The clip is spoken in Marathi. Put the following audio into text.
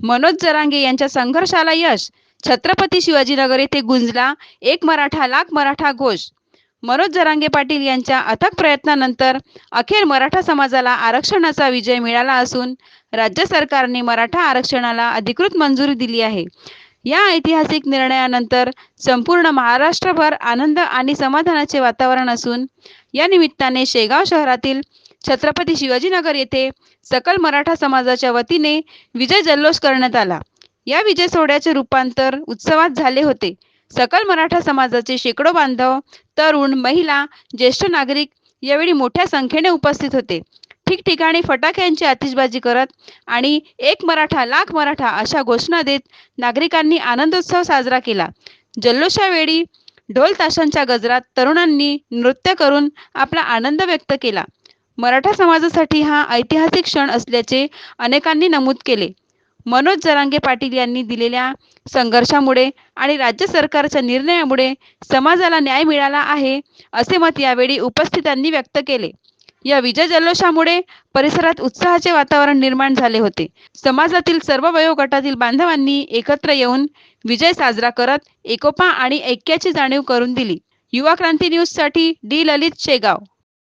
मनोज जरांगे यांच्या संघर्षाला यश. छत्रपती शिवाजीनगर येथे गुंजला एक मराठा लाख मराठा घोष. मनोज जरांगे पाटील यांच्या अथक प्रयत्नानंतर अखेर मराठा समाजाला आरक्षणाचा विजय मिळाला असून राज्य सरकारने मराठा आरक्षणाला अधिकृत मंजुरी दिली आहे. या ऐतिहासिक निर्णयानंतर संपूर्ण महाराष्ट्रभर आनंद आणि समाधानाचे वातावरण असून या निमित्ताने शेगाव शहरातील छत्रपती शिवाजीनगर येथे सकल मराठा समाजाच्या वतीने विजय जल्लोष करण्यात आला. या विजय सोहळ्याचे रूपांतर उत्सवात झाले होते. सकल मराठा समाजाचे शेकडो बांधव तरुण महिला ज्येष्ठ नागरिक यावेळी मोठ्या संख्येने उपस्थित होते. ठिकठिकाणी फटाक्यांची आतिषबाजी करत आणि एक मराठा लाख मराठा अशा घोषणा देत नागरिकांनी आनंदोत्सव साजरा केला. जल्लोषावेळी ढोल ताशांच्या गजरात तरुणांनी नृत्य करून आपला आनंद व्यक्त केला. मराठा समाजासाठी हा ऐतिहासिक क्षण असल्याचे अनेकांनी नमूद केले. मनोज जरांगे पाटील यांनी दिलेल्या संघर्षामुळे आणि राज्य सरकारच्या निर्णयामुळे समाजाला न्याय मिळाला आहे असे मत यावेळी उपस्थितांनी व्यक्त केले. या विजय जल्लोषामुळे परिसरात उत्साहाचे वातावरण निर्माण झाले होते. समाजातील सर्व वयोगटातील बांधवांनी एकत्र येऊन विजय साजरा करत एकोपा आणि ऐक्याची जाणीव करून दिली. युवा क्रांती न्यूजसाठी डी ललित शेगाव.